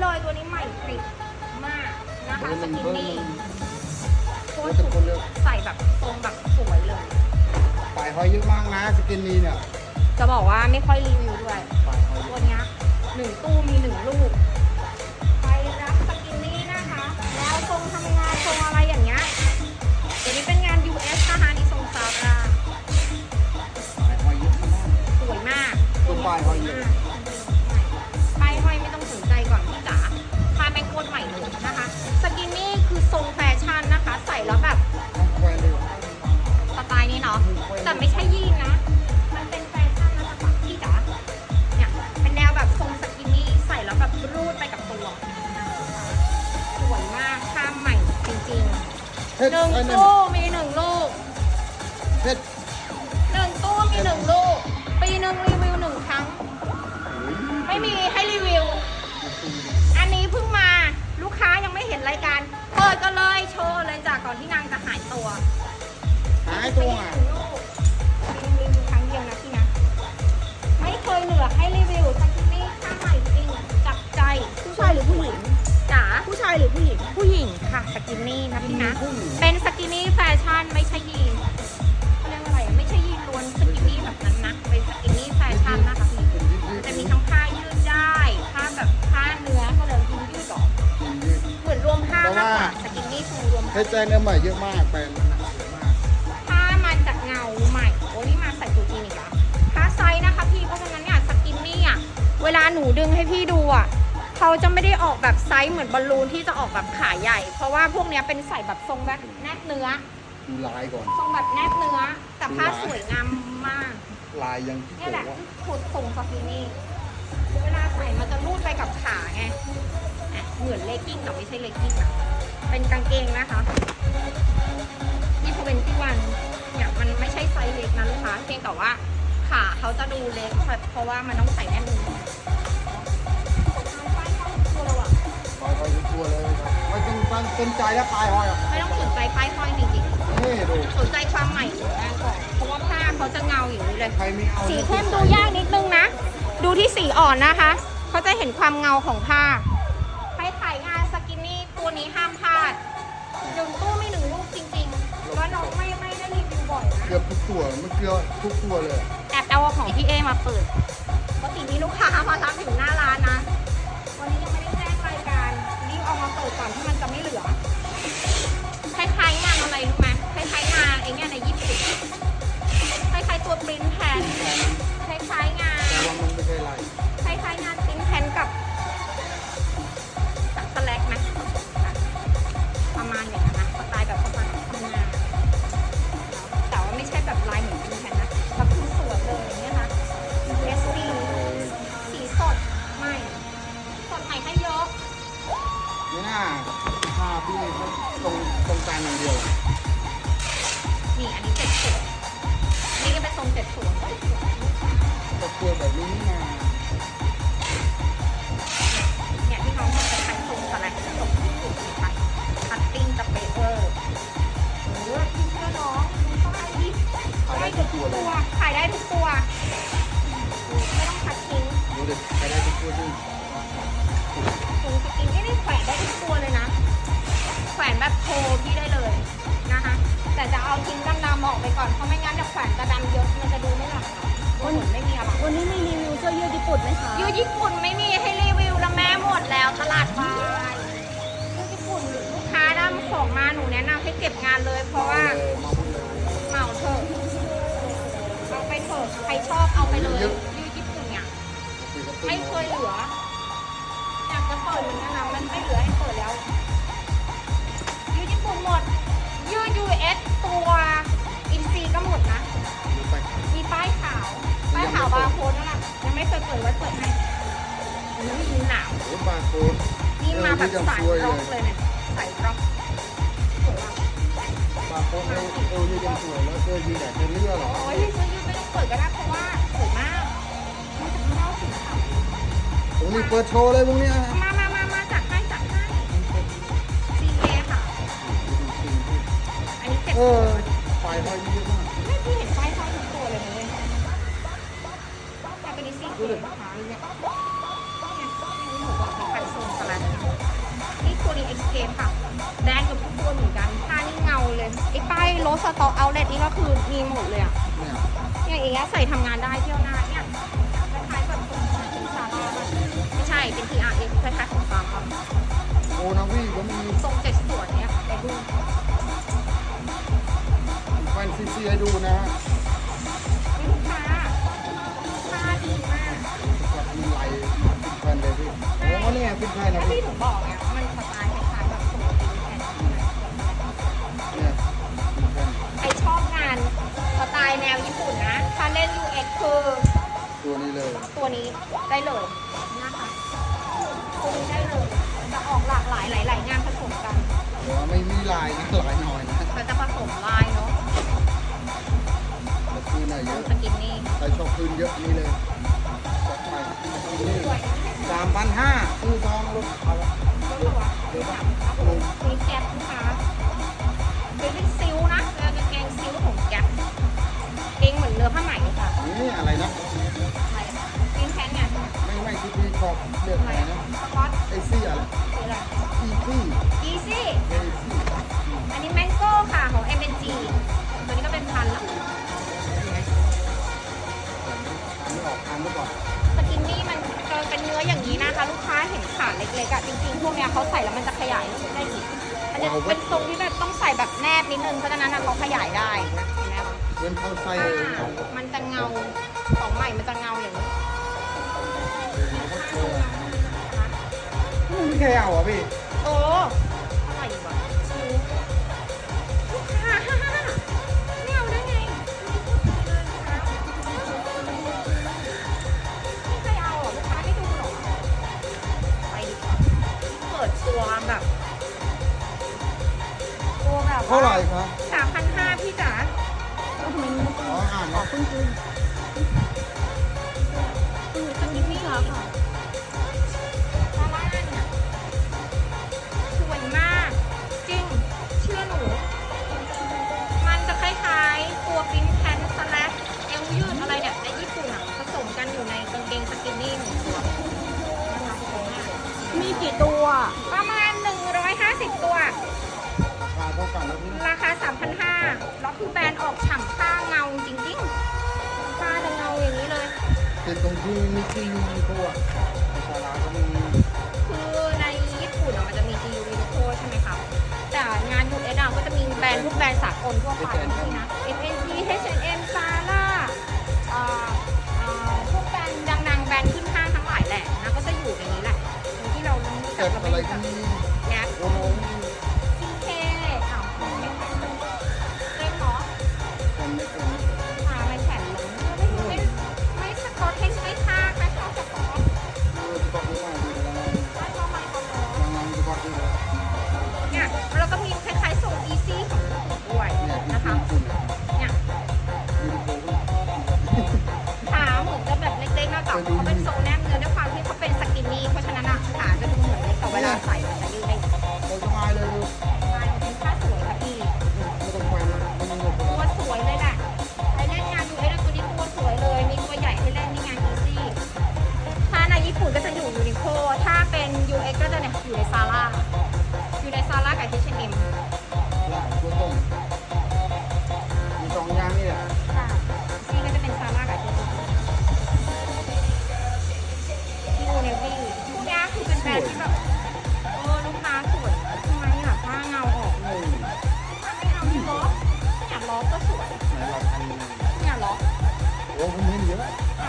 เลยตัวนี้ใหม่กริบมากนะคะสกินนี่โคตรจะสุคนดเลือกใส่แบบทรงแบบสวยเลยปลายหอยเยอะมากนะสกินนี้เนี่ย จะบอกว่าไม่ค่อยรีวิวด้วยปลายหอยเยตัวอะเนี้ยหนึ่งตู้มีหนึ่งลูก จริงเพๆชหรนึ่งไอ้นั่นตู้มีหนึ่งลูกเพชรหนึ่งตู้มีหนึ่งลูก ปีหนึ่งรีวิวหนึ่งครั้ง ไม่มีให้รีวิว อันนี้เพิ่งมาลูกค้ายังไม่เห็นรายการ เปิดก็เลยโชว์เลยจากก่อนที่นางจะหายตัวหายตัวอะปี สกินนี่นะพี่นะ เป็นสกินนี่แฟชั่นไม่ใช่ยีนเขาเรียกว่าอะไรอะไม่ใช่ยีนล้วนสกินนี่แบบนั้นนะ เป็นสกินนี่แฟชั่นนะคะพี่จะมีทั้งผ้ายืดได้ผ้าแบบผ้าเนื้อเขาเรียกยืดยืดหรอเหมือนรวมผ้ามากกว่าสกินนี่คือรวมเพผ้าชรแจ้งเนื้อใหม่เยอะมากแปลงมันหนักเยอะมากผ้ามันจากเงาใหม่โอ้นี่มาใส่ตัวจริงอีกแล้วผ้าไซส์นะคะพี่เพราะฉะนั้นเนี่ยสกินนี่อะเวลาหนูดึงให้พี่ดูอะ เขาจะไม่ได้ออกแบบไซส์เหมือนบอลลูนที่จะออกแบบขาใหญ่ เพราะว่าพวกเนี้ยเป็นใส่แบบทรงแบบแนบเนื้อ ดูลายก่อน ทรงแบบแนบเนื้อ แต่ผ้าสวยงามมาก ลายยังที่เนี่ยแหละว่าขุดทรงสกินนี่ เวลาใส่มันจะรูดไปกับขาไงอะเหมือนเลกกิ้งแต่ไม่ใช่เลกกิ้งนะเป็นกางเกงนะคะที่พเวนตี้วันเนี่ยมันไม่ใช่ไซส์เล็กนะลูกค้าเพียงแต่ว่าขาเขาจะดูเล็กเพราะว่ามันต้องใส่แน่นมือ หอยทุกตัวเลยครับไม่ต้องตั้งเต็มใจแล้วปลายหอยอะไม่ต้องสนใจป้ายห้อยจริงนี่ดูๆสนใจความใหม่ของงานก่อนเพราะว่าผ้าเขาจะเงาอย่างนี้เลย ใครไม่เอาสีเข้มดูยากนิดนึงนะ ดูที่สีอ่อนนะคะ เขาจะเห็นความเงาของผ้า ใครขายงานสกินนี่ตัวนี้ห้ามพลาดหนึ่งตู้ไม่หนึ่งลูกจริงๆว่าน้องไม่ไม่ได้รีวิวบ่อยนะ เกือบทุกตัวมันเกือบทุกตัวเลย แอบเอาของพี่เอมาเปิดปกติมีลูกค้ามารับอยู่หน้าร้านนะ ก่อนที่มันจะไม่เหลือคล้ายๆงานอะไรรู้ไหม นี่น่าผ้าพี่เขาตรงตรงกลางอย่างเดียวนี่อันนี้เจ็ดสวยนี่ก็เป็นทรงเจ็ดสวยแต่ตัวแบบนี้นี่นาเนี่ยที่น้องทำจะใช้ทรงสแลกทรงที่สุดเลยค่ะคัตติ้งสเปเปอร์โอ้ยพี่เชื่อน้องดูป้ายดิขายได้ทุกตัวเลยขายได้ทุกตัว ไม่ต้องคัดทิ้งดูดิขายได้ทุกตัวจ ริงทรงสกินไม่ได้แขวนได้ทุกตัวเลยนะ แขวนแบบโชว์พี่ได้เลยนะคะ แต่จะเอาทิ้งดำๆออกไปก่อนเพราะไม่งั้นเดี๋ยวแขวนจะดำเยอะมันจะดูไม่หลักมันเหมือนไม่มีอะไรวันนี้มีรีวิวเสื้อยืดญี่ปุ่นไหมคะยูญี่ปุ่นไม่มีให้รีวิวแล้วแม่หมดแล้วตลาดวายยูญี่ปุ่นลูกค้านำของมาหนูแนะนำให้เก็บงานเลย เพราะว่าเออมาหมดเลยเหมาเถอะเอาไปเถอะใครชอบเอาไปเลยยูญี่ปุ่นเนี่ยคุยกับตุ้ไม่เคยเหลืออยาก จะเปิดเหมือนกันนะมันไม่เหลือให้เปิดแล้วยูญี่ปุ่นหมดยูยูเอสตัวอินซีก็หมดนะ ดูไปมีป้ายขาว ป้ายขาวบาร์โค้ดนั่นแหละยังไม่เคยเปิดไว้เปิดให้อุ้ยหนาว โอ้ยบาร์โค้ดนี่มาแบบสายร็อกเลยเนี่ยสายร็อกสวยมากบาร์โค้ดเอวเอวยืดยังสวยแล้วเสื้อยืดแบบเป็นเลือดเหรอ โอ้ยพี่ซื้อยืดไม่ต้องเปิดก็ได้เพราะว่าสวยมาก โอ้นี่เปิดโชว์เลยพวกเนี้ยมามามามาจัดให้จัดให้ซีเคค่ะ อันนี้เจ็ดเอตัวอไฟห้อยเยอะมากไม่พี่เห็นป้ายห้อยทุกตัวเลยนะเลยแต่เป็นซีเคนะคะเนี่ยเนี่ยที่หนูบอกเป็นคันโซนสแลกเคค่ะแดงกับทุกตัวเหมือนกันผ้านี่เงาเลยไอ้ป้ายโรสสต็อกเอาเลทนี่ก็คือมีหมดเลยอะเนี่ยเนี่ยอย่างเงี้ยใส่ทำงานได้เที่ยวหน้าเนี่ย TRX คล้ายๆของฟาร์มโอนาวีก็มีทรงเจ็ดส่วนเนี่ยแต่ดูแฟนซีซีให้ดูนะฮะลูกค้าผ้าดีมากกับมีลายเป็นแฟนเลยพี่โอ้เนี่ยเป็นแฟนนะถ้าพี่ที่ถึงบอกไงมันสไตล์คล้ายๆแบบทรงตีแทนเนี่ยเป็นแฟนใครชอบงานสไตล์แนวญี่ปุ่นนะ ถ้าเล่น UX คือตัวนี้เลย ตัวนี้ได้เลย ไม่มีลายนะลายน้อยนะก็จะผสมลายเนาะแต่คืนน่ะเยตรอะงสกินนี่ใครชอบคืนเยอะนี่เลยจัดไปนี่สวยสามพันห้าคือทองรถเอาละก็ตัวเดี๋ยวถามาเห็นขาเล็กๆอะจริงๆ พวกเนี้ยเขาใส่แล้วมันจะขยายได้อีกอันนี้เป็นทรงที่แบบต้องใส่แบบแนบนิดนึงเพราะฉะนั้นอะเขาขยายได้นะเห็นไหมคะเว้นเข้าไส้อ่าเลยเอามันจะเงาของใหม่มันจะเงาอย่างนี้ไม่เคยเอาอะพี่โอ้ ปิดตัวแบบตัวแบบเท่าไหร่ครับสามพันห้าพี่จ๋าแล้วทำไมมันอ๋ออ่านขอนะขึ้นขึ้นคือสกินนี่ค่ะ แล้วคือแบรนด์ออกฉ่ำผ้าเงาจริงๆผ้าจะเงาอย่างนี้เลยติดตรงที่มิกกี้ยูนิโคอะในซาร่าก็มีคือในญี่ปุ่นอะมันจะมี GU Uniqlo ใช่ไหมคะแต่งาน US อะก็จะมีแบรนด์พวกแบรนด์สากลทั่วไปนี่นะ FNC H&M Zara อ่าอ่าพวกแบรนด์ดังๆแบรนด์ขึ้นห้างทั้งหลายแหละนะก็จะอยู่ในนี้แหละอย่างที่เรารู้จัแต่กกับอะไรแบรก็นด์มีแก๊ปโอโน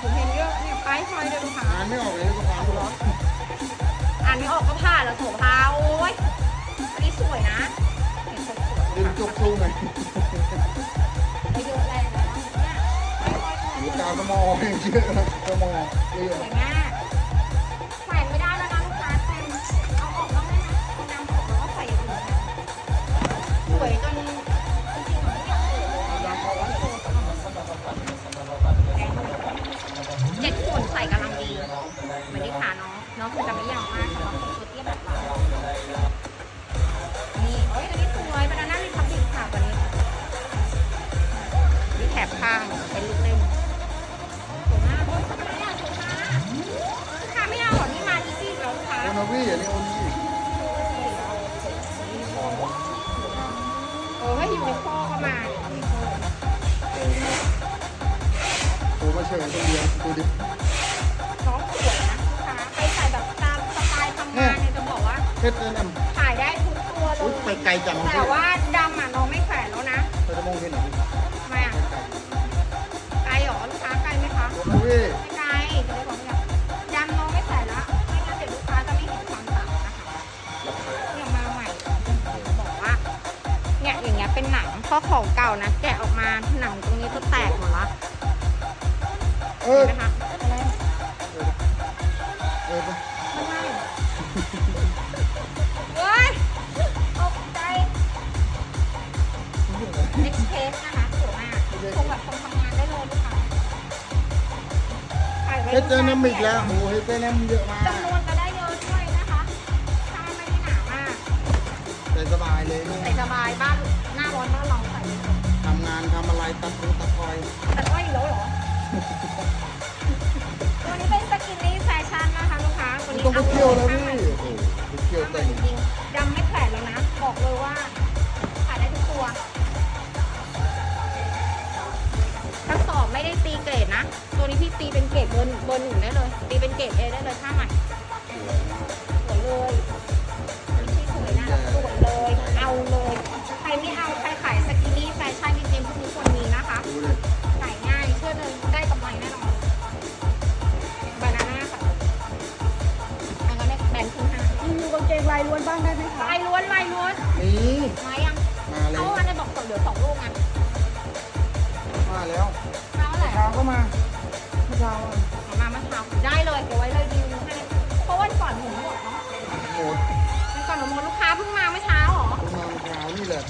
ผมเห็นเยอะเนี่ยป้ายห้อยเลยลูกค้าอ่านไม่ออกเลยก็ฟังดูแล้วอ่านไม่ออกก็ผ่านแล้วโถพาโอ้ยอันนี้สวยนะเห็นสวยๆดึงจุกซูหน่อยไปเยอะแรงแล้วเนี่ยป้ายห้อยหรืเยออะกาวสมอเยอะนะสมอเยสอะวยมาก ข้างเป็นลูกเล่นค่ะไม่เอาหรอนี่มาดีซี่แล้วค่ะโอนาวีอันนี้โอนาวีโอ้ให้อยู่ในข้อก็มาตัวมาเชิญตัวเดียวดูดิน้องสวยนะค้ไปใส่แบบตามสไตล์ทำงานเนี่ยจะบอกว่าเพชรเนี่ยขายได้ทุกตัวเลยไปไกลจังแต่ว่าดำอะน้องไม่แฝงแล้วนะเราจะมองเห็นหรอ ราะของเก่านะ แกะออกมาหนังตรงนี้ก็แตกหมดละเอเห็อนไหมคะอะไรเออไปไม่ไม่เว้ยตกใจ Express นะคะสวยมากคงแบบคนทำงานได้เลยลูกค้าขายไว้เพชรเอ็นเอ็มอีกแล้วโอ้โหเพชรเอ็นเอ็มเยอะมากจำนวนจะได้เยอะด้วยนะคะถ้าไม่ได้หนามากใส่สบายเลยนี่ใส่สบายบ้านานทำอะไรตัดมือตัดคอยแต่ก็อีกแล้วเหรอ ตัวนี้เป็นสกินนี่แฟชั่นนะคะลูกค้าตัวนี้ต้องไปเที่ยวแล้วข้าพี่งโอ้โหไปเที่ยวข้างเต็มันมจริงๆดำไม่แขวนแล้วนะ บอกเลยว่าขายได้ทุกตัวกระสอบไม่ได้ตีเกรดนะ ตัวนี้พี่ตีเป็นเกรดเบอร์เบอร์หนึ่งได้เลย ตีเป็นเกรดเอได้เลยถ้าใหม่สวยเลย นี่แหละ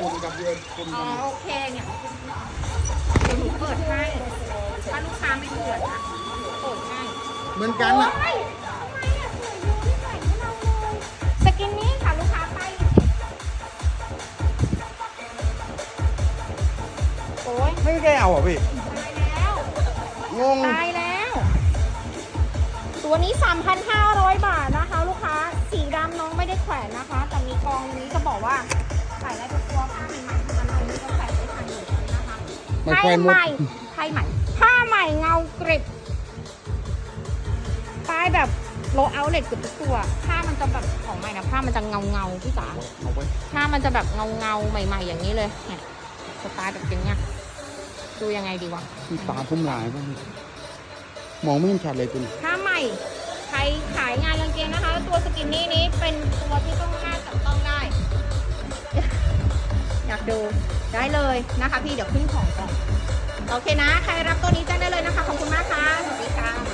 คนกับเดือนคนอ๋อโอเคเนี่ยเดี๋ยวหนูเปิดให้ถ้าลูกค้าไม่เปิดนะเปิดให้เหมือนกันอะโอ๊ยทำไมอะสวยอยู่ที่ได้เราเลยสกินนี้ค่ะลูกค้าไป โอ้ยไม่แก้เอาอะพี่ตายแล้ว งงตายแล้ว ตัวนี้ 3,500 บาทนะคะ ลูกค้า สีดำน้องไม่ได้แขวนนะคะ แต่มีกองนี้จะบอกว่า ส่ได้ทุกตัวผ้าใหม่ๆทั้งนั้นเลยนี่ก็ใส่ได้ทันอยู่นะคะมันผ้าแขวนหมใหดม่ผ้าใหม่ ผ้าใหม่เงากริบป้ายแบบโลเอาเล็กเกือบทุกตัว ผ้ามันจะแบบของใหม่นะผ้ามันจะเงาเงาๆพี่จ๋า เอาไปผ้ามันจะแบบเงาเงาๆใหม่ ๆ อย่างนี้เลยเนี่ยสไตล์แบบอย่างเงี้ยดูยังไงดีวะที่ตาพุ่มลายป่ะพี่มองไม่เห็นชัดเลยคุณผ้าใหม่ใครขายงานกางเกงนะคะตัวสกินนี่นี้เป็นตัวที่ต้องน่าจั อยดูได้เลยนะคะ พี่เดี๋ยวขึ้นของก่อนโอเคนะ ใครรับตัวนี้แจ้งได้เลยนะคะ ขอบคุณมากค่ะ สวัสดีค่ะ